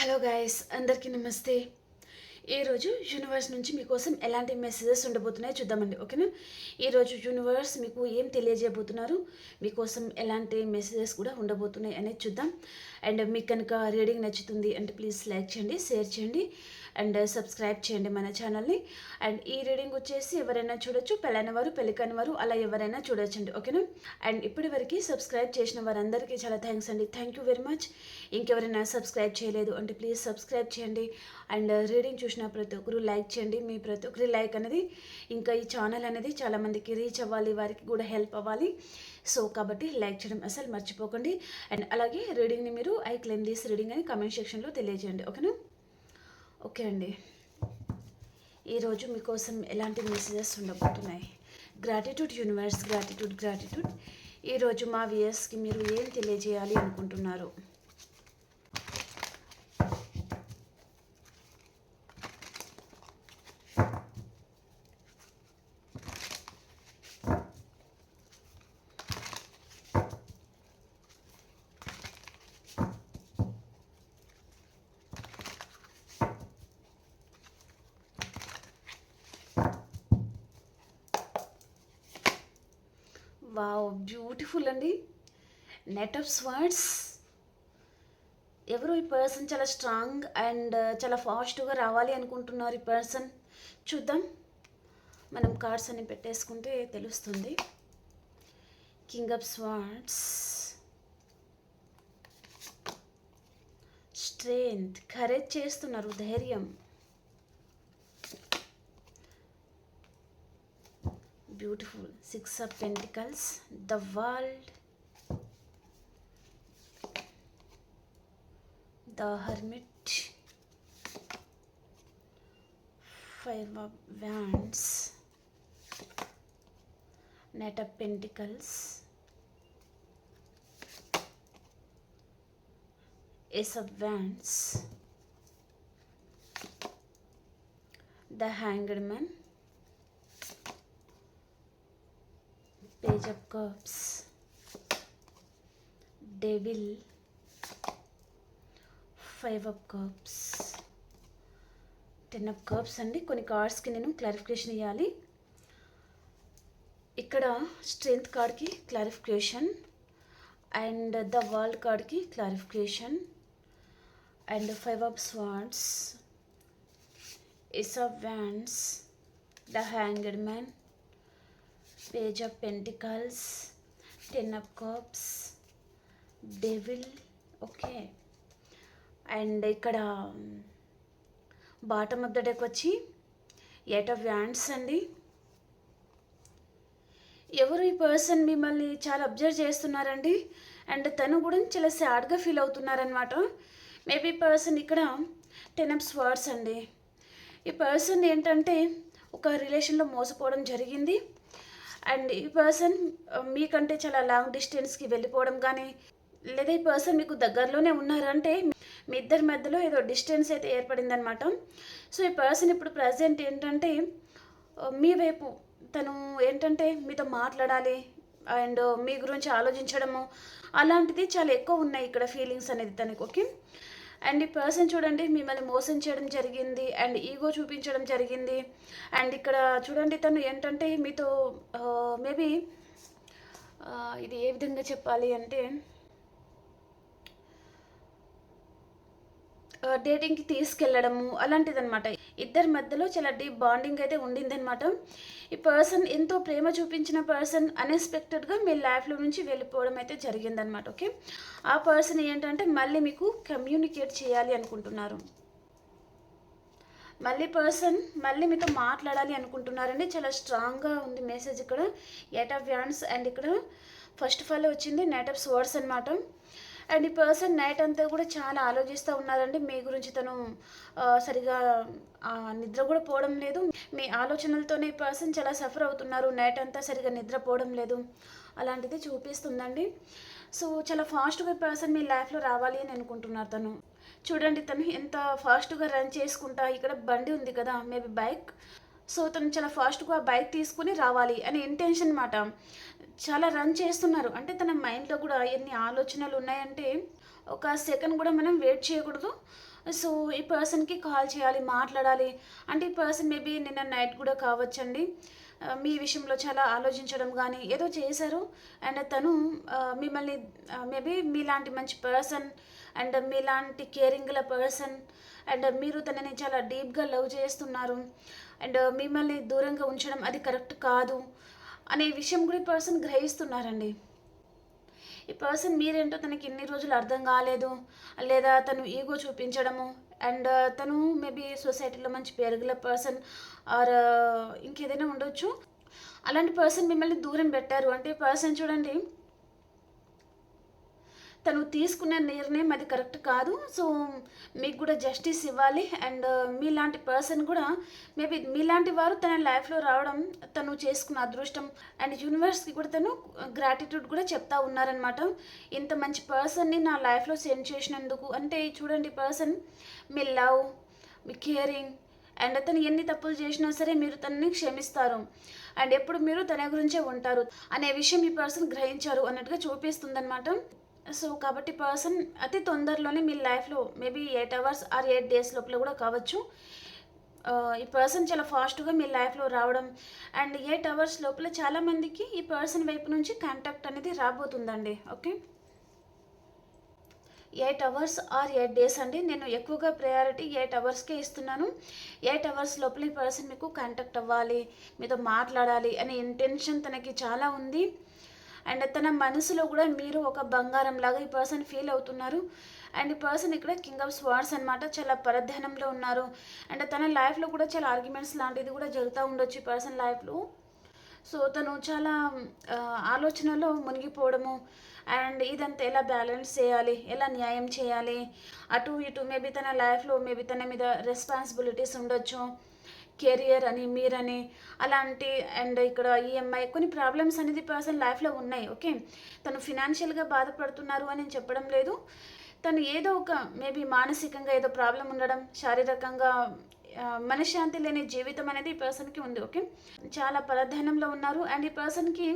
Hello guys అందరికీ నమస్తే. ఈరోజు యూనివర్స్ నుంచి మీకోసం ఎలాంటి మెసేజెస్ ఉండబోతున్నాయో చూద్దామండి ఓకేనా? ఈరోజు యూనివర్స్ మీకు ఏం తెలియజేయబోతున్నారు? మీకోసం ఎలాంటి మెసేజెస్ కూడా ఉండబోతున్నాయి అనేది చూద్దాం. అండ్ మీకు కనుక రీడింగ్ నచ్చుతుంది అంటే ప్లీజ్ లైక్ చేయండి షేర్ చేయండి. అండ్ సబ్స్క్రైబ్ చేయండి మన ఛానల్ని. అండ్ ఈ రీడింగ్ వచ్చేసి ఎవరైనా చూడొచ్చు పెళ్ళైన వారు పెళ్ళికాని వారు అలా ఎవరైనా చూడొచ్చండి ఓకేనా? అండ్ ఇప్పటి వరకు సబ్స్క్రైబ్ చేసిన వారందరికీ చాలా థ్యాంక్స్ అండి. Thank you very much. ఇంకెవరైనా సబ్స్క్రైబ్ చేయలేదు అంటే ప్లీజ్ సబ్స్క్రైబ్ చేయండి. అండ్ రీడింగ్ చూసిన ప్రతి ఒక్కరు లైక్ చేయండి. మీ ప్రతి ఒక్కరి లైక్ అనేది ఇంకా ఈ ఛానల్ అనేది చాలామందికి రీచ్ అవ్వాలి వారికి కూడా హెల్ప్ అవ్వాలి. సో కాబట్టి లైక్ చేయడం అసలు మర్చిపోకండి. అండ్ అలాగే రీడింగ్ని మీరు ఐ క్లెయిమ్ దిస్ రీడింగ్ అని కమెంట్ సెక్షన్లో తెలియజేయండి ఓకేనా? ఓకే అండి. ఈరోజు మీకోసం ఎలాంటి మెసేజెస్ ఉండబోతున్నాయి? Gratitude universe gratitude gratitude. ఈరోజు మా వియర్స్కి మీరు ఏం తెలియజేయాలి అనుకుంటున్నారు వావ్ బ్యూటిఫుల్ అండి నెట్ ఆఫ్ స్వర్డ్స్ ఎవరు ఈ పర్సన్ చాలా స్ట్రాంగ్ అండ్ uh, చాలా ఫాస్ట్గా రావాలి అనుకుంటున్నారు ఈ పర్సన్ చూద్దాం. మనం కార్డ్స్ అని పెట్టేసుకుంటే తెలుస్తుంది. King of swords strength courage చేస్తున్నారు. ధైర్యం. Beautiful six of pentacles the world the hermit five of wands. Knight of pentacles. Ace of wands. The hanged man. Page of cups. Devil five of cups ten of cups అండి. కొన్ని కార్డ్స్కి నేను clarification ఇవ్వాలి ఇక్కడ strength కార్డ్కి clarification and the world కార్డ్కి clarification and five of swords ace of wands the hanged man page of pentacles ten of cups devil okay and ఇక్కడ bottom of the deck వచ్చి ఎయిట్ ఆఫ్ వ్యాండ్స్ అండి. ఎవరు ఈ person మిమ్మల్ని చాలా observe చేస్తున్నారండి? And తను కూడా చాలా సాడ్గా ఫీల్ అవుతున్నారనమాట మేబీ పర్సన్ ఇక్కడ టెన్ అప్ స్వర్డ్స్ అండి. ఈ పర్సన్ ఏంటంటే ఒక రిలేషన్లో మోసపోవడం జరిగింది. అండ్ ఈ పర్సన్ మీకంటే చాలా లాంగ్ డిస్టెన్స్కి వెళ్ళిపోవడం కానీ లేదా ఈ పర్సన్ మీకు దగ్గరలోనే ఉన్నారంటే మీ ఇద్దరి మధ్యలో ఏదో డిస్టెన్స్ అయితే ఏర్పడిందనమాట సో ఈ పర్సన్ ఇప్పుడు ప్రజెంట్ ఏంటంటే మీ వైపు తను ఏంటంటే మీతో మాట్లాడాలి అండ్ మీ గురించి ఆలోచించడము అలాంటిది చాలా ఎక్కువ ఉన్నాయి ఇక్కడ ఫీలింగ్స్ అనేది తనకు ఓకే? అండ్ ఈ పర్సన్ చూడండి మిమ్మల్ని మోసం చేయడం జరిగింది అండ్ ఈగో చూపించడం జరిగింది అండ్ ఇక్కడ చూడండి తను ఏంటంటే మీతో మేబీ ఇది ఏ విధంగా చెప్పాలి అంటే డేటింగ్కి తీసుకెళ్ళడము అలాంటిదన్నమాట. ఇద్దరి మధ్యలో చాలా డీప్ బాండింగ్ అయితే ఉండిందనమాట ఈ పర్సన్ ఎంతో ప్రేమ చూపించిన పర్సన్ అన్ఎక్స్పెక్టెడ్గా మీ లైఫ్లో నుంచి వెళ్ళిపోవడం అయితే జరిగిందనమాట ఓకే ఆ పర్సన్ ఏంటంటే మళ్ళీ మీకు కమ్యూనికేట్ చేయాలి అనుకుంటున్నారు. మళ్ళీ పర్సన్ మళ్ళీ మీతో మాట్లాడాలి అనుకుంటున్నారండి. చాలా స్ట్రాంగ్గా ఉంది మెసేజ్ ఇక్కడ. ఎయిట్ ఆఫ్ వ్యాన్స్ అండ్ ఇక్కడ ఫస్ట్ ఆఫ్ ఆల్ వచ్చింది నెట్ ఆఫ్ స్వర్డ్స్ అనమాట అండ్ ఈ పర్సన్ నైట్ అంతా కూడా చాలా ఆలోచిస్తూ ఉన్నారండి. మీ గురించి తను సరిగా నిద్ర కూడా పోవడం లేదు. మీ ఆలోచనలతోనే ఈ పర్సన్ చాలా సఫర్ అవుతున్నారు. నైట్ అంతా సరిగా నిద్రపోవడం లేదు. అలాంటిది చూపిస్తుందండి. సో చాలా ఫాస్ట్గా పర్సన్ మీ లైఫ్లో రావాలి అని అనుకుంటున్నారు తను. చూడండి తను ఎంత ఫాస్ట్గా రన్ చేసుకుంటా. ఇక్కడ బండి ఉంది కదా మేబీ బైక్. సో తను చాలా ఫాస్ట్గా బైక్ తీసుకుని రావాలి. అనే ఇంటెన్షన్ మాట. చాలా రన్ చేస్తున్నారు. అంటే తన మైండ్లో కూడా ఎన్ని ఆలోచనలు ఉన్నాయంటే ఒక సెకండ్ కూడా మనం వెయిట్ చేయకూడదు. సో ఈ పర్సన్కి కాల్ చేయాలి మాట్లాడాలి. అంటే ఈ పర్సన్ మేబీ నిన్న నైట్ కూడా కావచ్చండి. మీ విషయంలో చాలా ఆలోచించడం కానీ ఏదో చేశారు. అండ్ తను మిమ్మల్ని మేబీ మీలాంటి మంచి పర్సన్ అండ్ మీలాంటి కేరింగ్ గల పర్సన్ అండ్ మీరు తనని చాలా డీప్గా లవ్ చేస్తున్నారు. అండ్ మిమ్మల్ని దూరంగా ఉంచడం అది కరెక్ట్ కాదు. అనే విషయం కూడా ఈ పర్సన్ గ్రహిస్తున్నారండి. ఈ పర్సన్ మీరేంటో తనకి ఇన్ని రోజులు అర్థం కాలేదు. లేదా తను ఈగో చూపించడము అండ్ uh, తను మేబీ సొసైటీలో మంచి పెరుగుల పర్సన్ ఆర్ uh, ఇంకేదైనా ఉండొచ్చు. అలాంటి పర్సన్ మిమ్మల్ని దూరం పెట్టారు. అంటే పర్సన్ చూడండి తను తీసుకునే నిర్ణయం అది కరెక్ట్ కాదు. సో మీకు కూడా జస్టిస్ ఇవ్వాలి. అండ్ uh, మీలాంటి పర్సన్ కూడా మేబీ మీలాంటి వారు తన లైఫ్లో రావడం తను చేసుకున్న అదృష్టం అండ్ యూనివర్స్కి కూడా తను uh, గ్రాటిట్యూడ్ కూడా చెప్తా ఉన్నారనమాట ఇంత మంచి పర్సన్ని నా లైఫ్లో సెండ్ చేసినందుకు. అంటే చూడండి పర్సన్ మీ లవ్ మీ కేరింగ్ అండ్ అతను ఎన్ని తప్పులు చేసినా సరే మీరు తనని క్షమిస్తారు. అండ్ ఎప్పుడు మీరు తన గురించే ఉంటారు. అనే విషయం ఈ పర్సన్ గ్రహించారు అన్నట్టుగా చూపిస్తుందన్నమాట. సో కాబట్టి పర్సన్ అతి తొందరలోనే మీ లైఫ్లో maybe eight hours or eight days లోపల కూడా కావచ్చు. ఈ పర్సన్ చాలా ఫాస్ట్గా మీ లైఫ్లో రావడం అండ్ ఎయిట్ అవర్స్ లోపల చాలామందికి ఈ పర్సన్ వైపు నుంచి కాంటాక్ట్ అనేది రాబోతుందండి. Okay? Eight hours or eight days అండి. నేను ఎక్కువగా ప్రయారిటీ ఎయిట్ అవర్స్కే ఇస్తున్నాను. ఎయిట్ అవర్స్ లోపల ఈ పర్సన్ మీకు కాంటాక్ట్ అవ్వాలి మీతో మాట్లాడాలి అనే ఇంటెన్షన్ తనకి చాలా ఉంది. అండ్ తన మనసులో కూడా మీరు ఒక బంగారం లాగా ఈ పర్సన్ ఫీల్ అవుతున్నారు. అండ్ ఈ పర్సన్ ఇక్కడ కింగ్ ఆఫ్ స్వార్డ్స్ అనమాట చాలా పరధ్యానంలో ఉన్నారు. అండ్ తన లైఫ్లో కూడా చాలా ఆర్గ్యుమెంట్స్ లాంటిది కూడా జరుగుతూ ఉండొచ్చు ఈ పర్సన్ లైఫ్లో సో తను చాలా ఆలోచనలో మునిగిపోవడము. అండ్ ఇదంతా ఎలా బ్యాలెన్స్ చేయాలి ఎలా న్యాయం చేయాలి అటు ఇటు మేబీ తన లైఫ్లో మేబీ తన మీద రెస్పాన్సిబిలిటీస్ ఉండొచ్చు. కెరియర్ అని మీరని అలాంటి అండ్ ఇక్కడ ఈఎంఐ కొన్ని ప్రాబ్లమ్స్ అనేది పర్సన్ లైఫ్లో ఉన్నాయి ఓకే? తను ఫినాన్షియల్గా బాధపడుతున్నారు అని నేను చెప్పడం లేదు. తను ఏదో ఒక మేబీ మానసికంగా ఏదో ప్రాబ్లం ఉండడం శారీరకంగా మనశ్శాంతి లేని జీవితం అనేది ఈ పర్సన్కి ఉంది ఓకే? చాలా పరధ్యానంలో ఉన్నారు. అండ్ ఈ పర్సన్కి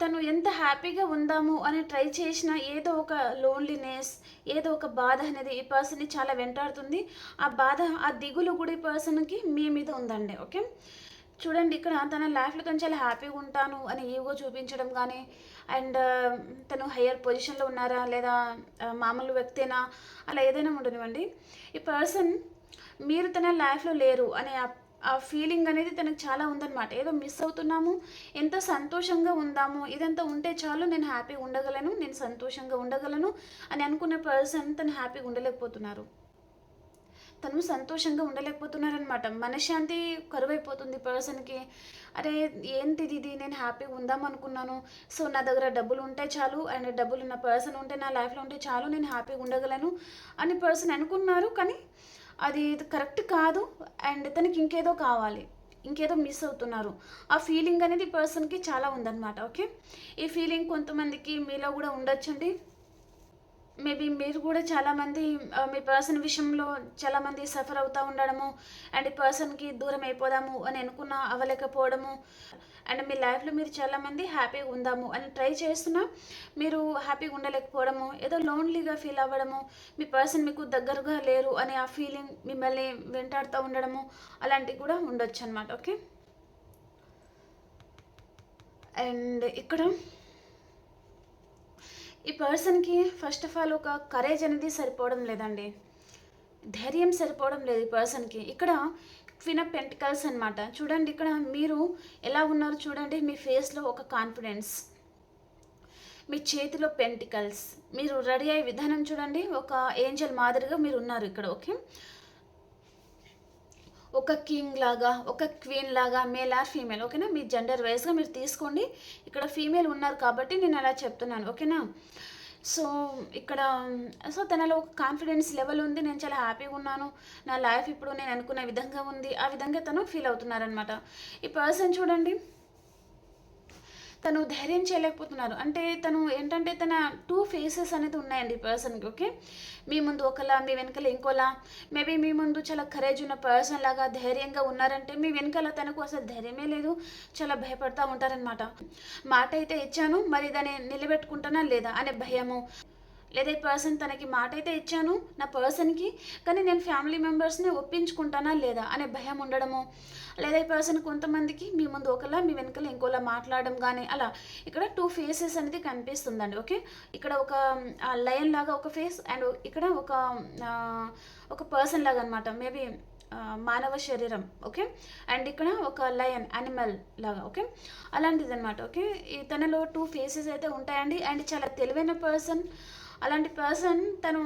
తను ఎంత హ్యాపీగా ఉందాము అని ట్రై చేసినా ఏదో ఒక లోన్లీనెస్ ఏదో ఒక బాధ అనేది ఈ పర్సన్ని చాలా వెంటాడుతుంది. ఆ బాధ ఆ దిగులు కూడా ఈ పర్సన్కి మీ మీద ఉందండి ఓకే? చూడండి ఇక్కడ తన లైఫ్లో తను చాలా హ్యాపీగా ఉంటాను అని ఈగో చూపించడం కానీ అండ్ తను హయ్యర్ పొజిషన్లో ఉన్నారా లేదా మామూలు వ్యక్తేనా? అలా ఏదైనా ఉండనివ్వండి. ఈ పర్సన్ మీరు తన లైఫ్లో లేరు అనే ఆ- ఫీలింగ్ అనేది తనకు చాలా ఉందన్నమాట. ఏదో మిస్ అవుతున్నాము ఎంత సంతోషంగా ఉందాము ఇదంతా ఉంటే చాలు నేను హ్యాపీగా ఉండగలను నేను సంతోషంగా ఉండగలను అని అనుకున్న పర్సన్ తను హ్యాపీగా ఉండలేకపోతున్నారు. తను సంతోషంగా ఉండలేకపోతున్నారనమాట మనశ్శాంతి కరువైపోతుంది పర్సన్కి అరే ఏంటిది ఇది? నేను హ్యాపీగా ఉందాం అనుకున్నాను. సో నా దగ్గర డబ్బులు ఉంటే చాలు అండ్ డబ్బులు ఉన్న పర్సన్ ఉంటే నా లైఫ్లో ఉంటే చాలు నేను హ్యాపీగా ఉండగలను అని పర్సన్ అనుకున్నారు. కానీ అది కరెక్ట్ కాదు అండ్ తనకి ఇంకేదో కావాలి ఇంకేదో మిస్ అవుతున్నారు. ఆ ఫీలింగ్ అనేది పర్సన్కి చాలా ఉందన్నమాట ఓకే? ఈ ఫీలింగ్ కొంతమందికి మీలో కూడా ఉండొచ్చండి. మేబీ మీరు కూడా చాలామంది మీ పర్సన్ విషయంలో చాలామంది సఫర్ అవుతూ ఉండడము అండ్ పర్సన్కి దూరం అయిపోదాము అని అనుకున్న అవ్వలేకపోవడము అండ్ మీ లైఫ్లో మీరు చాలామంది హ్యాపీగా ఉందాము అని ట్రై చేస్తున్నా. మీరు హ్యాపీగా ఉండలేకపోవడము ఏదో లోన్లీగా ఫీల్ అవ్వడము మీ పర్సన్ మీకు దగ్గరగా లేరు అనే ఆ ఫీలింగ్ మిమ్మల్ని వెంటాడుతూ ఉండడము అలాంటివి కూడా ఉండొచ్చు అనమాట ఓకే? అండ్ ఇక్కడ ఈ పర్సన్కి ఫస్ట్ ఆఫ్ ఆల్ ఒక కరేజ్ అనేది సరిపోవడం లేదండి. ధైర్యం సరిపోవడం లేదు ఈ పర్సన్కి. ఇక్కడ క్వీన్ ఆఫ్ పెంటికల్స్ అనమాట చూడండి ఇక్కడ మీరు ఎలా ఉన్నారు చూడండి మీ ఫేస్లో ఒక కాన్ఫిడెన్స్ మీ చేతిలో పెంటికల్స్ మీరు రెడీ అయ్యే విధానం చూడండి. ఒక ఏంజల్ మాదిరిగా మీరు ఉన్నారు ఇక్కడ ఓకే ఒక కింగ్ లాగా ఒక క్వీన్ లాగా మేల్ ఆర్ ఫీమేల్ ఓకేనా? మీ జెండర్ వైజ్గా మీరు తీసుకోండి. ఇక్కడ ఫీమేల్ ఉన్నారు కాబట్టి నేను అలా చెప్తున్నాను ఓకేనా? సో ఇక్కడ సో తనలో ఒక కాన్ఫిడెన్స్ లెవెల్ ఉంది. నేను చాలా హ్యాపీగా ఉన్నాను. నా లైఫ్ ఇప్పుడు నేను అనుకున్న విధంగా ఉంది. ఆ విధంగా తను ఫీల్ అవుతున్నారనమాట ఈ పర్సన్ చూడండి. తను ధైర్యం చేయలేకపోతున్నారు. అంటే తను ఏంటంటే తన టూ ఫేసెస్ అనేది ఉన్నాయండి పర్సన్కి ఓకే మీ ముందు ఒకలా మీ వెనకాల ఇంకోలా. మేబీ మీ ముందు చాలా కరేజ్ ఉన్న పర్సన్ లాగా ధైర్యంగా ఉన్నారంటే మీ వెనకాల తనకు అసలు ధైర్యమే లేదు. చాలా భయపడతా ఉంటారనమాట మాట అయితే ఇచ్చాను మరి దాన్ని నిలబెట్టుకుంటానా లేదా అనే భయము. లేదా ఈ పర్సన్ తనకి మాట అయితే ఇచ్చాను నా పర్సన్కి కానీ నేను ఫ్యామిలీ మెంబర్స్ని ఒప్పించుకుంటానా లేదా అనే భయం ఉండడము. లేదా ఈ పర్సన్ కొంతమందికి మీ ముందు ఒకలా మీ వెనకాల ఇంకోలా మాట్లాడడం కానీ అలా ఇక్కడ టూ ఫేసెస్ అనేది కనిపిస్తుందండి ఓకే? ఇక్కడ ఒక లయన్ లాగా ఒక ఫేస్ అండ్ ఇక్కడ ఒక ఒక పర్సన్ లాగా అనమాట మేబీ మానవ శరీరం ఓకే? అండ్ ఇక్కడ ఒక లయన్ అనిమల్ లాగా ఓకే? అలాంటిది అనమాట ఓకే? ఈ తనలో టూ ఫేసెస్ అయితే ఉంటాయండి. అండ్ చాలా తెలివైన పర్సన్ అలాంటి పర్సన్ తను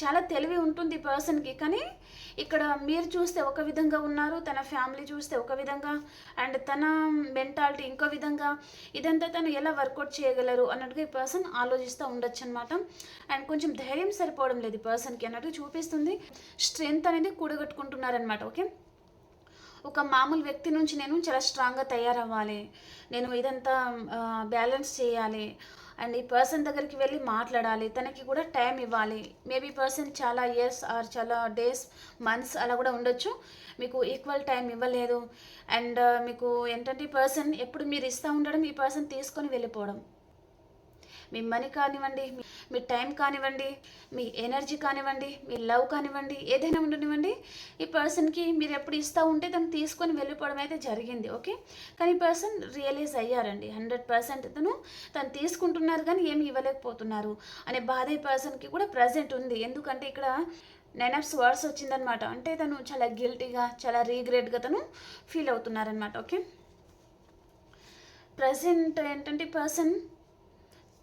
చాలా తెలివి ఉంటుంది పర్సన్కి. కానీ ఇక్కడ మీరు చూస్తే ఒక విధంగా ఉన్నారు తన ఫ్యామిలీ చూస్తే ఒక విధంగా అండ్ తన మెంటాలిటీ ఇంకో విధంగా. ఇదంతా తను ఎలా వర్కౌట్ చేయగలరు అన్నట్టుగా ఈ పర్సన్ ఆలోచిస్తూ ఉండొచ్చు అనమాట అండ్ కొంచెం ధైర్యం సరిపోవడం లేదు ఈ పర్సన్కి అన్నట్టు చూపిస్తుంది. స్ట్రెంగ్త్ అనేది కూడగట్టుకుంటున్నారనమాట ఓకే? ఒక మామూలు వ్యక్తి నుంచి నేను చాలా స్ట్రాంగ్గా తయారవ్వాలి. నేను ఇదంతా బ్యాలెన్స్ చేయాలి. అండ్ ఈ పర్సన్ దగ్గరికి వెళ్ళి మాట్లాడాలి. తనకి కూడా టైం ఇవ్వాలి. మేబీ పర్సన్ చాలా ఇయర్స్ ఆర్ చాలా డేస్ మంత్స్ అలా కూడా ఉండొచ్చు. మీకు ఈక్వల్ టైం ఇవ్వలేదు. అండ్ uh, మీకు ఏంటంటే ఈ పర్సన్ ఎప్పుడు మీరు ఇస్తూ ఉండడం ఈ పర్సన్ తీసుకొని వెళ్ళిపోవడం. మీ మనీ కానివ్వండి మీ- టైం కానివ్వండి మీ ఎనర్జీ కానివ్వండి మీ లవ్ కానివ్వండి ఏదైనా ఉండనివ్వండి ఈ పర్సన్కి మీరు ఎప్పుడు ఇస్తూ ఉంటే తను తీసుకొని వెళ్ళిపోవడం అయితే జరిగింది ఓకే కానీ ఈ పర్సన్ రియలైజ్ అయ్యారండి హండ్రెడ్ పర్సెంట్ తను తను తీసుకుంటున్నారు కానీ ఏమి ఇవ్వలేకపోతున్నారు అనే బాధ ఈ పర్సన్కి కూడా ప్రజెంట్ ఉంది. ఎందుకంటే ఇక్కడ నైన్ ఆఫ్ స్వర్డ్స్ వచ్చిందనమాట అంటే తను చాలా గిల్టీగా చాలా రీగ్రెట్గా తను ఫీల్ అవుతున్నారనమాట ఓకే ప్రజెంట్ ఏంటంటే పర్సన్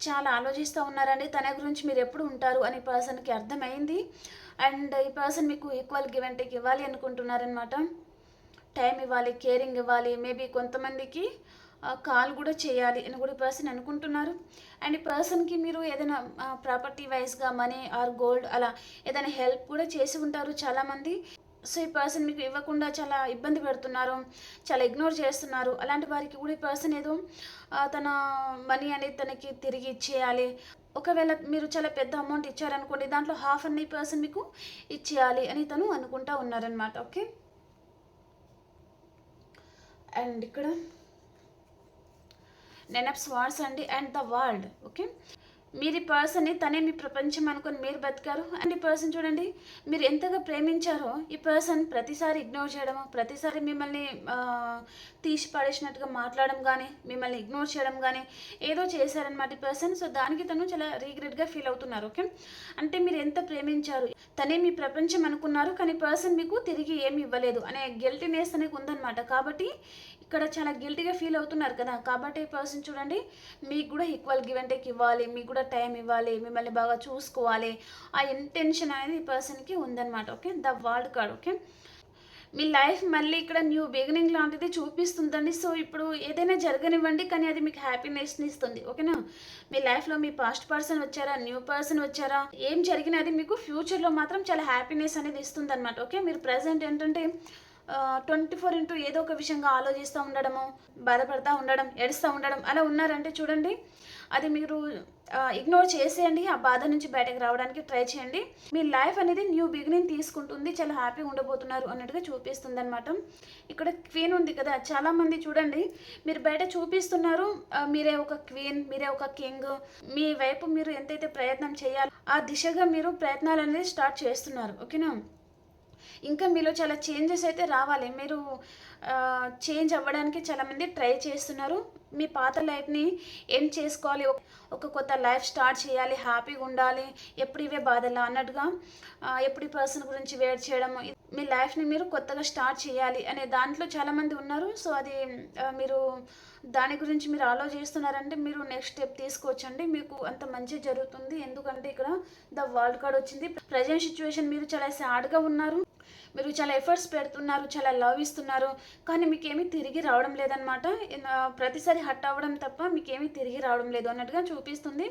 చాలా ఆలోచిస్తూ ఉన్నారండి. తన గురించి మీరు ఎప్పుడు ఉంటారు అని పర్సన్కి అర్థమైంది. అండ్ ఈ పర్సన్ మీకు ఈక్వల్ గివ్ అండ్ టేక్ ఇవ్వాలి అనుకుంటున్నారనమాట టైం ఇవ్వాలి కేరింగ్ ఇవ్వాలి మేబీ కొంతమందికి కాల్ కూడా చేయాలి అని కూడా ఈ పర్సన్ అనుకుంటున్నారు. అండ్ ఈ పర్సన్కి మీరు ఏదైనా ప్రాపర్టీ వైజ్గా మనీ ఆర్ గోల్డ్ అలా ఏదైనా హెల్ప్ కూడా చేసి ఉంటారు చాలామంది. సో ఈ పర్సన్ మీకు ఇవ్వకుండా చాలా ఇబ్బంది పెడుతున్నారు చాలా ఇగ్నోర్ చేస్తున్నారు. అలాంటి వారికి కూడా ఈ పర్సన్ ఏదో తన మనీ అనేది తనకి తిరిగి ఇచ్చేయాలి. ఒకవేళ మీరు చాలా పెద్ద అమౌంట్ ఇచ్చారనుకోండి దాంట్లో హాఫ్ అన్ని పర్సన్ మీకు ఇచ్చేయాలి అని తను అనుకుంటా ఉన్నారనమాట ఓకే? అండ్ ఇక్కడ నెన్ ఆఫ్ అండి అండ్ ద వరల్డ్ ఓకే? మీరు ఈ పర్సన్ని తనే మీ ప్రపంచం అనుకుని మీరు బతికారు. అండ్ ఈ పర్సన్ చూడండి మీరు ఎంతగా ప్రేమించారో ఈ పర్సన్ ప్రతిసారి ఇగ్నోర్ చేయడము ప్రతిసారి మిమ్మల్ని తీసి పడేసినట్టుగా మాట్లాడడం కానీ మిమ్మల్ని ఇగ్నోర్ చేయడం కానీ ఏదో చేశారనమాట ఈ పర్సన్. సో దానికి తను చాలా రీగ్రెట్గా ఫీల్ అవుతున్నారు ఓకే? అంటే మీరు ఎంత ప్రేమించారు? తనే మీ ప్రపంచం అనుకున్నారు కానీ పర్సన్ మీకు తిరిగి ఏమి ఇవ్వలేదు. అనే గిల్టీనెస్ అనేది ఉందన్నమాట. కాబట్టి ఇక్కడ చాలా గిల్టీగా ఫీల్ అవుతున్నారు కదా. కాబట్టి ఈ పర్సన్ చూడండి మీకు కూడా ఈక్వల్ గివ్ అండ్ టేక్ ఇవ్వాలి మీకు కూడా టైం ఇవ్వాలి మిమ్మల్ని బాగా చూసుకోవాలి. ఆ ఇంటెన్షన్ అనేది ఈ పర్సన్కి ఉందన్నమాట okay the world card okay me life మళ్ళీ ఇక్కడ న్యూ బిగినింగ్ లాంటిది చూపిస్తుందండి. సో ఇప్పుడు ఏదైనా జరగనివ్వండి కానీ అది మీకు హ్యాపీనెస్ని ఇస్తుంది ఓకేనా మీ లైఫ్లో మీ పాస్ట్ పర్సన్ వచ్చారా న్యూ పర్సన్ వచ్చారా? ఏం జరిగినా అది మీకు ఫ్యూచర్లో మాత్రం చాలా హ్యాపీనెస్ అనేది ఇస్తుంది అనమాట ఓకే మీరు ప్రజెంట్ ఏంటంటే ట్వంటీ ఫోర్ ఇంటూ ఏదో ఒక విషయంగా ఆలోచిస్తూ ఉండడము బాధపడతా ఉండడం ఏడుస్తూ ఉండడం అలా ఉన్నారంటే చూడండి అది మీరు ఇగ్నోర్ చేసేయండి ఆ బాధ నుంచి బయటకు రావడానికి ట్రై చేయండి. మీ లైఫ్ అనేది న్యూ బిగినింగ్ తీసుకుంటుంది చాలా హ్యాపీగా ఉండబోతున్నారు అన్నట్టుగా చూపిస్తుంది అనమాట ఇక్కడ క్వీన్ ఉంది కదా చాలామంది చూడండి మీరు బయట చూపిస్తున్నారు మీరే ఒక క్వీన్ మీరే ఒక కింగ్ మీ వైపు మీరు ఎంతైతే ప్రయత్నం చేయాలో ఆ దిశగా మీరు ప్రయత్నాలు అనేది స్టార్ట్ చేస్తున్నారు ఓకేనా? ఇంకా మీలో చాలా చేంజెస్ అయితే రావాలి. మీరు చేంజ్ అవ్వడానికి చాలామంది ట్రై చేస్తున్నారు. మీ పాత లైఫ్ని ఏం చేసుకోవాలి. ఒక- కొత్త లైఫ్ స్టార్ట్ చేయాలి. హ్యాపీగా ఉండాలి. ఎప్పుడు ఇవే బాధలా? అన్నట్టుగా ఎప్పుడు పర్సన్ గురించి వెయిట్ చేయడము మీ లైఫ్ని మీరు కొత్తగా స్టార్ట్ చేయాలి అనే దాంట్లో చాలామంది ఉన్నారు. సో అది మీరు దాని గురించి మీరు ఆలోచిస్తున్నారంటే మీరు నెక్స్ట్ స్టెప్ తీసుకోవచ్చండి. మీకు అంత మంచి జరుగుతుంది. ఎందుకంటే ఇక్కడ ద వరల్డ్ కార్డ్ వచ్చింది. ప్రజెంట్ సిచ్యువేషన్ మీరు చాలా సాడ్గా ఉన్నారు. మీరు చాలా ఎఫర్ట్స్ పెడుతున్నారు చాలా లవ్ ఇస్తున్నారు కానీ మీకేమీ తిరిగి రావడం లేదనమాట ప్రతిసారి హట్ అవ్వడం తప్ప మీకేమీ తిరిగి రావడం లేదు అన్నట్టుగా చూపిస్తుంది.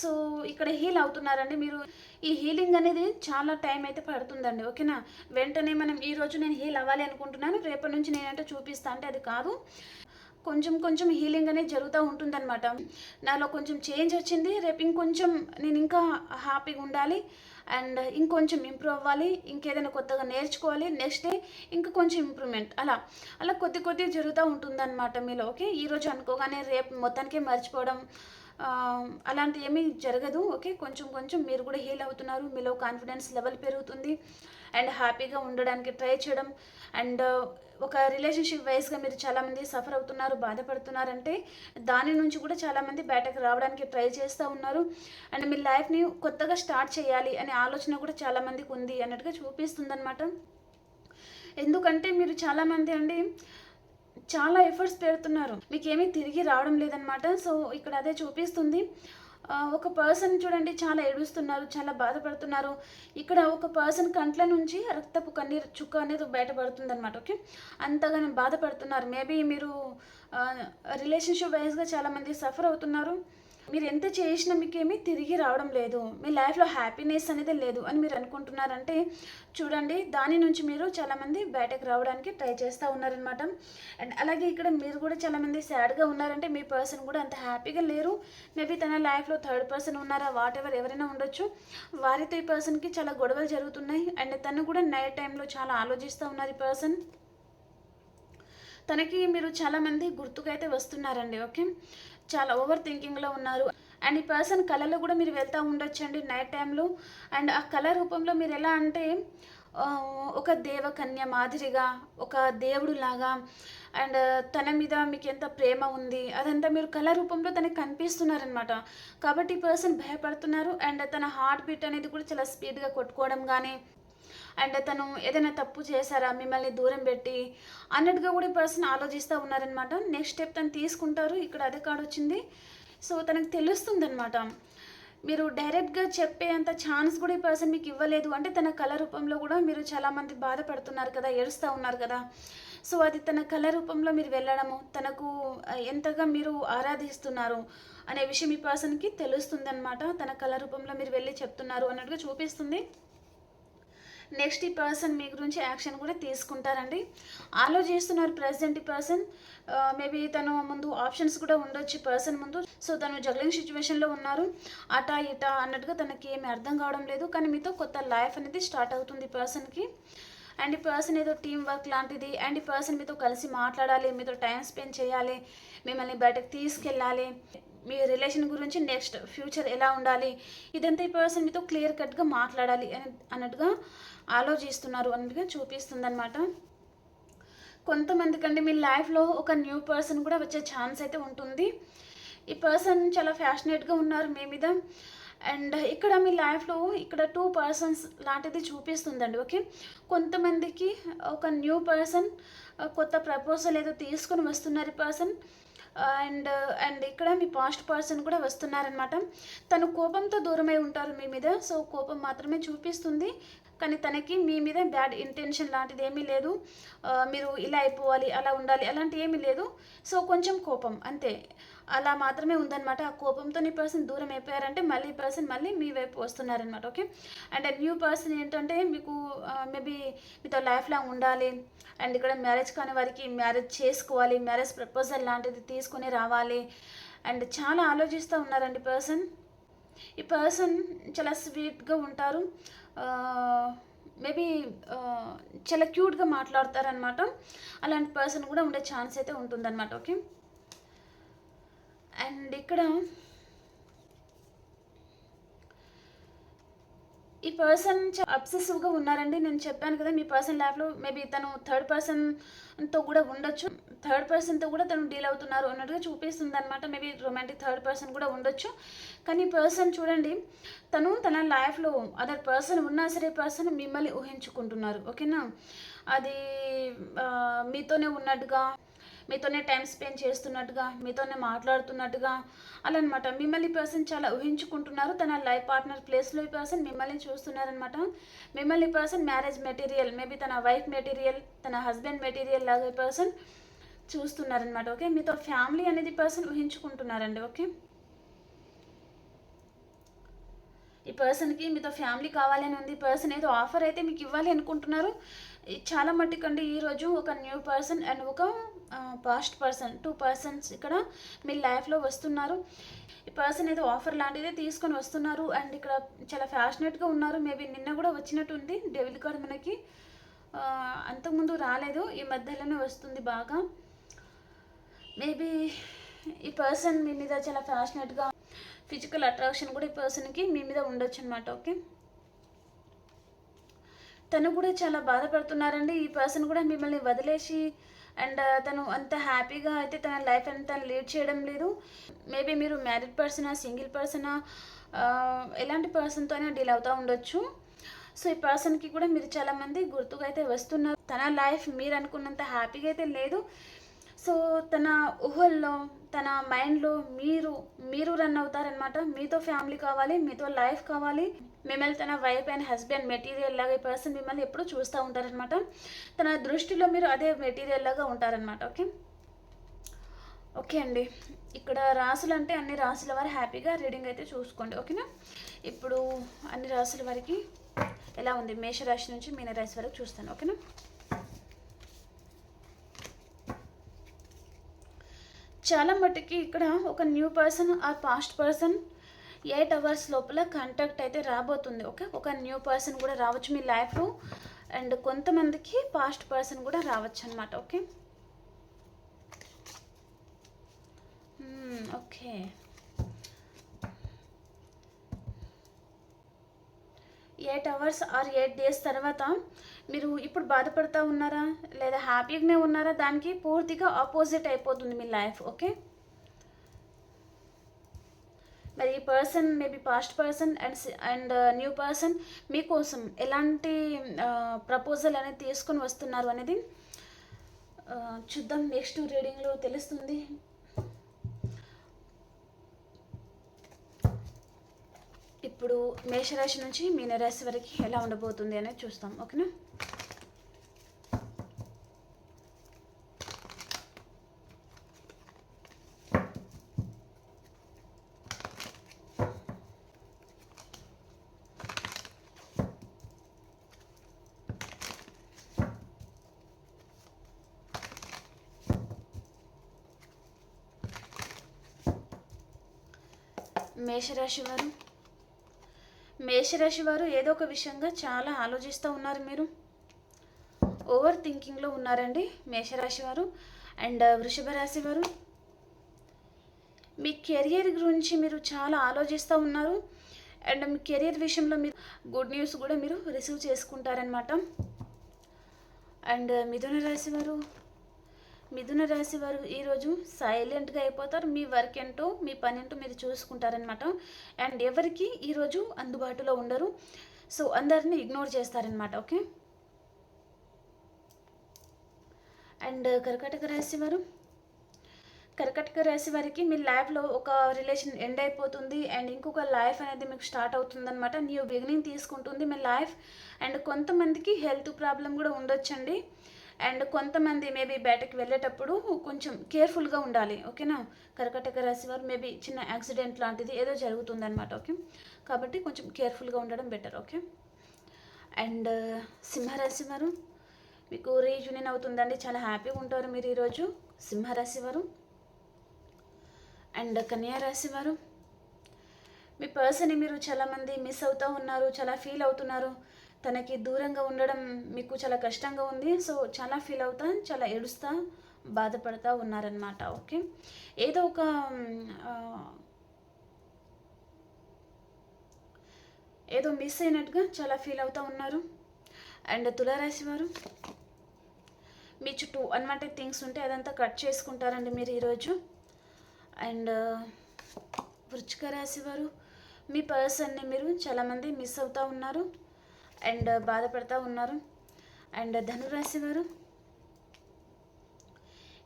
సో ఇక్కడ హీల్ అవుతున్నారండి మీరు. ఈ హీలింగ్ అనేది చాలా టైం అయితే పడుతుందండి ఓకేనా? వెంటనే మనం ఈరోజు నేను హీల్ అవ్వాలి అనుకుంటున్నాను రేపటి నుంచి నేనంటే చూపిస్తా అంటే అది కాదు. కొంచెం కొంచెం హీలింగ్ అనేది జరుగుతూ ఉంటుందన్నమాట. నాలో కొంచెం చేంజ్ వచ్చింది రేపు ఇంకొంచెం నేను ఇంకా హ్యాపీగా ఉండాలి. అండ్ ఇంకొంచెం ఇంప్రూవ్ అవ్వాలి ఇంకేదైనా కొత్తగా నేర్చుకోవాలి నెక్స్ట్ డే ఇంకా కొంచెం ఇంప్రూవ్మెంట్ అలా అలా కొద్ది కొద్ది జరుగుతూ ఉంటుందన్నమాట మీలో ఓకే? ఈరోజు అనుకోగానే రేపు మొత్తానికే మర్చిపోవడం అలాంటి ఏమీ జరగదు ఓకే? కొంచెం కొంచెం మీరు కూడా హీల్ అవుతున్నారు మీలో కాన్ఫిడెన్స్ లెవెల్ పెరుగుతుంది. అండ్ హ్యాపీగా ఉండడానికి ట్రై చేయడం అండ్ ఒక రిలేషన్షిప్ వైస్గా మీరు చాలామంది సఫర్ అవుతున్నారు బాధపడుతున్నారంటే దాని నుంచి కూడా చాలామంది బయటకు రావడానికి ట్రై చేస్తూ ఉన్నారు. అండ్ మీ లైఫ్ని కొత్తగా స్టార్ట్ చేయాలి అనే ఆలోచన కూడా చాలామందికి ఉంది అన్నట్టుగా చూపిస్తుంది అనమాట ఎందుకంటే మీరు చాలామంది అండి చాలా ఎఫర్ట్స్ పెడుతున్నారు. మీకేమీ తిరిగి రావడం లేదనమాట సో ఇక్కడ అదే చూపిస్తుంది. ఒక పర్సన్ చూడండి చాలా ఏడుస్తున్నారు చాలా బాధపడుతున్నారు. ఇక్కడ ఒక పర్సన్ కంట్ల నుంచి రక్తపు కన్నీరు చుక్క అనేది బయటపడుతుంది అనమాట ఓకే అంతగానే బాధపడుతున్నారు. మేబీ మీరు రిలేషన్షిప్ వైజ్గా చాలామంది సఫర్ అవుతున్నారు. మీరు ఎంత చేసినా మీకేమీ తిరిగి రావడం లేదు. మీ లైఫ్లో హ్యాపీనెస్ అనేది లేదు అని మీరు అనుకుంటున్నారంటే చూడండి దాని నుంచి మీరు చాలామంది బయటకు రావడానికి ట్రై చేస్తూ ఉన్నారనమాట అండ్ అలాగే ఇక్కడ మీరు కూడా చాలామంది సాడ్గా ఉన్నారంటే మీ పర్సన్ కూడా అంత హ్యాపీగా లేరు. మేబీ తన లైఫ్లో థర్డ్ పర్సన్ ఉన్నారా వాట్ ఎవర్ ఎవరైనా ఉండొచ్చు. వారితో ఈ పర్సన్కి చాలా గొడవలు జరుగుతున్నాయి. అండ్ తను కూడా నైట్ టైంలో చాలా ఆలోచిస్తూ ఉన్నారు ఈ పర్సన్. తనకి మీరు చాలామంది గుర్తుకైతే వస్తున్నారండి ఓకే? చాలా ఓవర్ థింకింగ్లో ఉన్నారు. అండ్ ఈ పర్సన్ కళలో కూడా మీరు వెళ్తూ ఉండొచ్చండి నైట్ టైంలో అండ్ ఆ కళ రూపంలో మీరు ఎలా అంటే ఒక దేవకన్య మాదిరిగా ఒక దేవుడు లాగా అండ్ తన మీద మీకు ఎంత ప్రేమ ఉంది అదంతా మీరు కళ రూపంలో తనకి కనిపిస్తున్నారనమాట కాబట్టి ఈ పర్సన్ భయపడుతున్నారు. అండ్ తన హార్ట్ బీట్ అనేది కూడా చాలా స్పీడ్గా కొట్టుకోవడం కానీ అండ్ తను ఏదైనా తప్పు చేశారా? మిమ్మల్ని దూరం పెట్టి అన్నట్టుగా కూడా ఈ పర్సన్ ఆలోచిస్తూ ఉన్నారనమాట నెక్స్ట్ స్టెప్ తను తీసుకుంటారు. ఇక్కడ అదే కార్డు వచ్చింది. సో తనకు తెలుస్తుంది అనమాట మీరు డైరెక్ట్గా చెప్పే అంత ఛాన్స్ కూడా ఈ పర్సన్ మీకు ఇవ్వలేదు. అంటే తన కళ రూపంలో కూడా మీరు చాలామంది బాధపడుతున్నారు కదా ఏడుస్తూ ఉన్నారు కదా. సో అది తన కళ రూపంలో మీరు వెళ్ళడము తనకు ఎంతగా మీరు ఆరాధిస్తున్నారు అనే విషయం ఈ పర్సన్కి తెలుస్తుంది అనమాట తన కళ రూపంలో మీరు వెళ్ళి చెప్తున్నారు అన్నట్టుగా చూపిస్తుంది. నెక్స్ట్ ఈ పర్సన్ మీ గురించి యాక్షన్ కూడా తీసుకుంటారండి. ఆలోచిస్తున్నారు ప్రజెంట్ ఈ పర్సన్. మేబీ తను ముందు ఆప్షన్స్ కూడా ఉండొచ్చు పర్సన్ ముందు. సో తను జగ్లింగ్ సిచ్యువేషన్లో ఉన్నారు. అటా ఇటా అన్నట్టుగా తనకి ఏమి అర్థం కావడం లేదు. కానీ మీతో కొత్త లైఫ్ అనేది స్టార్ట్ అవుతుంది పర్సన్కి అండ్ ఈ పర్సన్ ఏదో టీం వర్క్ లాంటిది. అండ్ ఈ పర్సన్ మీతో కలిసి మాట్లాడాలి మీతో టైం స్పెండ్ చేయాలి మిమ్మల్ని బయటకు తీసుకెళ్ళాలి. మీ రిలేషన్ గురించి నెక్స్ట్ ఫ్యూచర్ ఎలా ఉండాలి? ఇదంతా ఈ పర్సన్ మీతో క్లియర్ కట్గా మాట్లాడాలి అని అన్నట్టుగా ఆలోచిస్తున్నారు అన్నట్టుగా చూపిస్తుంది అనమాట కొంతమందికంటే మీ లైఫ్లో ఒక న్యూ పర్సన్ కూడా వచ్చే ఛాన్స్ అయితే ఉంటుంది. ఈ పర్సన్ చాలా ఫ్యాషనేట్గా ఉన్నారు మీ మీద. అండ్ ఇక్కడ మీ లైఫ్లో ఇక్కడ టూ పర్సన్స్ లాంటిది చూపిస్తుందండి ఓకే? కొంతమందికి ఒక న్యూ పర్సన్ కొత్త ప్రపోజల్ ఏదో తీసుకొని వస్తున్నారు ఈ పర్సన్. అండ్ అండ్ ఇక్కడ మీ పాస్ట్ పర్సన్ కూడా వస్తున్నారనమాట తను కోపంతో దూరమై ఉంటారు మీ మీద సో కోపం మాత్రమే చూపిస్తుంది. కానీ తనకి మీ మీద బ్యాడ్ ఇంటెన్షన్ లాంటిది ఏమీ లేదు. మీరు ఇలా అయిపోవాలి అలా ఉండాలి అలాంటి ఏమీ లేదు. సో కొంచెం కోపం అంతే. అలా మాత్రమే ఉందన్నమాట. ఆ కోపంతో నీ పర్సన్ దూరం అయిపోయారంటే మళ్ళీ పర్సన్ మళ్ళీ మీ వైపు వస్తున్నారనమాట ఓకే? అండ్ న్యూ పర్సన్ ఏంటంటే మీకు మేబీ మీతో లైఫ్ లాంగ్ ఉండాలి. అండ్ ఇక్కడ మ్యారేజ్ కాని వారికి మ్యారేజ్ చేసుకోవాలి మ్యారేజ్ ప్రపోజల్ లాంటిది తీసుకొని రావాలి. అండ్ చాలా ఆలోచిస్తూ ఉన్నారండి పర్సన్. ఈ పర్సన్ చాలా స్వీట్గా ఉంటారు. మేబీ చాలా క్యూట్గా మాట్లాడతారనమాట అలాంటి పర్సన్ కూడా ఉండే ఛాన్స్ అయితే ఉంటుందన్నమాట ఓకే? అండ్ ఇక్కడ ఈ పర్సన్ అబ్సెసివ్గా ఉన్నారండి. నేను చెప్పాను కదా మీ పర్సన్ లైఫ్లో మేబీ తను థర్డ్ పర్సన్తో కూడా ఉండొచ్చు. థర్డ్ పర్సన్తో కూడా తను డీల్ అవుతున్నారు అన్నట్టుగా చూపిస్తుంది అనమాట మేబీ రొమాంటిక్ థర్డ్ పర్సన్ కూడా ఉండొచ్చు. కానీ పర్సన్ చూడండి తను తన లైఫ్లో అదర్ పర్సన్ ఉన్నా సరే పర్సన్ మిమ్మల్ని ఊహించుకుంటున్నారు. ఓకేనా? అది మీతోనే ఉన్నట్టుగా మీతోనే టైం స్పెండ్ చేస్తున్నట్టుగా మీతోనే మాట్లాడుతున్నట్టుగా అలా అనమాట మిమ్మల్ని పర్సన్ చాలా ఊహించుకుంటున్నారు. తన లైఫ్ పార్ట్నర్ ప్లేస్లో ఈ పర్సన్ మిమ్మల్ని చూస్తున్నారనమాట. మిమ్మల్ని పర్సన్ మ్యారేజ్ మెటీరియల్ మేబీ తన వైఫ్ మెటీరియల్ తన హస్బెండ్ మెటీరియల్ లాగా ఈ పర్సన్ చూస్తున్నారనమాట. ఓకే? మీతో ఫ్యామిలీ అనేది పర్సన్ ఊహించుకుంటున్నారండి. ఓకే? ఈ పర్సన్కి మీతో ఫ్యామిలీ కావాలని ఉంది. పర్సన్ ఏదో ఆఫర్ అయితే మీకు ఇవ్వాలి అనుకుంటున్నారు. చాలా మట్టుకండి ఈరోజు ఒక న్యూ పర్సన్ అండ్ ఒక పాస్ట్ పర్సన్ టూ పర్సన్స్ ఇక్కడ మీ లైఫ్లో వస్తున్నారు. ఈ పర్సన్ ఏదో ఆఫర్ లాంటిదే తీసుకొని వస్తున్నారు అండ్ ఇక్కడ చాలా ఫ్యాషనెట్గా ఉన్నారు. మేబీ నిన్న కూడా వచ్చినట్టు ఉంది డెవిల్ కార్డ్ మనకి అంతకుముందు రాలేదు. ఈ మధ్యలోనే వస్తుంది బాగా. మేబీ ఈ పర్సన్ మీ మీద చాలా ఫ్యాషనెట్గా ఫిజికల్ అట్రాక్షన్ కూడా ఈ పర్సన్కి మీ మీద ఉండొచ్చు అనమాట ఓకే తను కూడా చాలా బాధపడుతున్నారండి. ఈ పర్సన్ కూడా మిమ్మల్ని వదిలేసి అండ్ uh, తను అంత హ్యాపీగా అయితే తన లైఫ్ అంతా లీడ్ చేయడం లేదు. మేబీ మీరు మ్యారీడ్ పర్సనా సింగిల్ పర్సనా ఎలాంటి పర్సన్తోనే డీల్ అవుతూ ఉండొచ్చు. సో ఈ పర్సన్కి కూడా మీరు చాలామంది గుర్తుగా అయితే వస్తున్నారు. తన లైఫ్ మీరు అనుకున్నంత హ్యాపీగా అయితే లేదు. సో తన ఊహల్లో తన మైండ్లో మీరు మీరు రన్ అవుతారనమాట మీతో ఫ్యామిలీ కావాలి మీతో లైఫ్ కావాలి. మిమ్మల్ని తన వైఫ్ అండ్ హస్బెండ్ మెటీరియల్ లాగా ఈ పర్సన్ మిమ్మల్ని ఎప్పుడు చూస్తూ ఉంటారనమాట తన దృష్టిలో మీరు అదే మెటీరియల్ లాగా ఉంటారనమాట ఓకే? ఓకే అండి. ఇక్కడ రాసులు అంటే అన్ని రాసుల వారు హ్యాపీగా రీడింగ్ అయితే చూసుకోండి ఓకేనా? ఇప్పుడు అన్ని రాసుల వారికి ఎలా ఉంది? మేషరాశి నుంచి మీనరాశి వరకు చూస్తాను ఓకేనా? చాలా మట్టుకి ఇక్కడ ఒక న్యూ పర్సన్ ఆ పాస్ట్ పర్సన్ ఎయిట్ అవర్స్ లోపల కాంటాక్ట్ అయితే రాబోతుంది ఓకే? ఒక న్యూ పర్సన్ కూడా రావచ్చు మీ లైఫ్లో అండ్ కొంతమందికి పాస్ట్ పర్సన్ కూడా రావచ్చు అనమాట okay? Okay. Eight hours or eight days తర్వాత మీరు ఇప్పుడు బాధపడుతూ ఉన్నారా? లేదా హ్యాపీగానే ఉన్నారా? దానికి పూర్తిగా ఆపోజిట్ అయిపోతుంది మీ లైఫ్ ఓకే మరి ఈ person maybe past person and and new person మీకోసం ఎలాంటి uh, ప్రపోజల్ అనేది తీసుకొని వస్తున్నారు అనేది uh, చూద్దాం. నెక్స్ట్ రీడింగ్లో తెలుస్తుంది. ఇప్పుడు మేషరాశి నుంచి మీనరాశి వరకు ఎలా ఉండబోతుంది అనేది చూస్తాం ఓకేనా? మేషరాశి వారు మేషరాశి వారు ఏదో ఒక విషయంగా చాలా ఆలోచిస్తూ ఉన్నారు మీరు. ఓవర్ థింకింగ్లో ఉన్నారండి మేషరాశి వారు అండ్ వృషభ రాశి వారు. మీ కెరియర్ గురించి మీరు చాలా ఆలోచిస్తూ ఉన్నారు అండ్ మీ కెరియర్ విషయంలో మీరు గుడ్ న్యూస్ కూడా మీరు రిసీవ్ చేసుకుంటారనమాట అండ్ మిథున రాశి వారు మిథున రాశి వారు ఈరోజు సైలెంట్గా అయిపోతారు. మీ వర్క్ ఏంటో మీ పని ఏంటో మీరు చూసుకుంటారనమాట అండ్ ఎవరికి ఈరోజు అందుబాటులో ఉండరు. సో అందరిని ఇగ్నోర్ చేస్తారనమాట ఓకే అండ్ కర్కాటక రాశి వారు? కర్కాటక రాశి వారికి మీ లైఫ్లో ఒక రిలేషన్ ఎండ్ అయిపోతుంది. అండ్ ఇంకొక లైఫ్ అనేది మీకు స్టార్ట్ అవుతుందన్నమాట. న్యూ బిగినింగ్ తీసుకుంటుంది మీ లైఫ్ అండ్ కొంతమందికి హెల్త్ ప్రాబ్లం కూడా ఉండొచ్చండి. అండ్ కొంతమంది మేబీ బయటకు వెళ్ళేటప్పుడు కొంచెం కేర్ఫుల్గా ఉండాలి ఓకేనా? కర్కటక రాశి వారు మేబీ చిన్న యాక్సిడెంట్ లాంటిది ఏదో జరుగుతుందనమాట ఓకే? కాబట్టి కొంచెం కేర్ఫుల్గా ఉండడం బెటర్ ఓకే? అండ్ సింహరాశి వారు మీకు రీజునిన్ అవుతుందండి చాలా హ్యాపీగా ఉంటారు మీరు ఈరోజు సింహరాశి వారు. అండ్ కన్యా రాశి వారు మీ పర్సన్ని మీరు చాలామంది మిస్ అవుతూ ఉన్నారు చాలా ఫీల్ అవుతున్నారు తనకి దూరంగా ఉండడం మీకు చాలా కష్టంగా ఉంది. సో చాలా ఫీల్ అవుతా చాలా ఏడుస్తా బాధపడతా ఉన్నారనమాట ఓకే? ఏదో ఒక ఏదో మిస్ అయినట్టుగా చాలా ఫీల్ అవుతూ ఉన్నారు. అండ్ తులారాశి వారు మీ చుట్టూ అనమాట థింగ్స్ ఉంటే అదంతా కట్ చేసుకుంటారండి మీరు ఈరోజు. అండ్ వృచ్చిక రాశి వారు మీ పర్సన్ని మీరు చాలామంది మిస్ అవుతూ ఉన్నారు. అండ్ బాధపడతా ఉన్నారు. అండ్ ధనురాశి వారు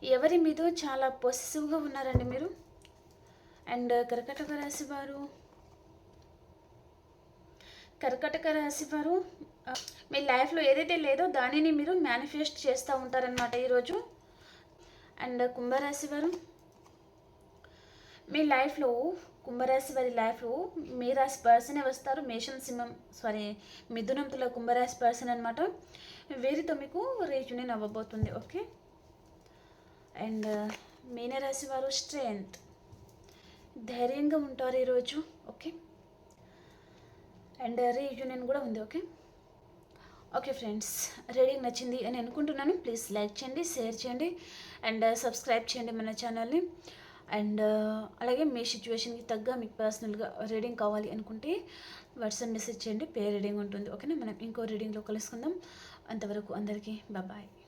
ఎవరి మీద చాలా పొసిసివ్గా ఉన్నారండి మీరు? అండ్ కర్కటక రాశి వారు కర్కటక రాశి వారు మీ లైఫ్లో ఏదైతే లేదో దానిని మీరు మేనిఫెస్ట్ చేస్తూ ఉంటారనమాట ఈరోజు. అండ్ కుంభరాశి వారు మీ లైఫ్లో కుంభరాశి వారి లైఫ్ మీ రాశి పర్సనే వస్తారు. మేషం సింహం సారీ మిథునంతుల కుంభరాశి పర్సన్ అనమాట వీరితో మీకు రీయూనియన్ అవ్వబోతుంది ఓకే అండ్ uh, మీనరాశి వారు స్ట్రెంగ్త్ ధైర్యంగా ఉంటారు ఈరోజు ఓకే అండ్ రీయూనియన్ కూడా ఉంది ఓకే ఓకే ఫ్రెండ్స్ రీడింగ్ నచ్చింది అని అనుకుంటున్నాను. ప్లీజ్ లైక్ చేయండి షేర్ చేయండి. అండ్ సబ్స్క్రైబ్ uh, చేయండి మన ఛానల్ని అండ్ అలాగే మీ సిచ్యువేషన్కి తగ్గ మీకు పర్సనల్గా రీడింగ్ కావాలి అనుకుంటే వాట్సాప్ మెసేజ్ చేయండి పే రీడింగ్ ఉంటుంది. ఓకేనా? మనం ఇంకో రీడింగ్లో కలుసుకుందాం. అంతవరకు అందరికీ బాయ్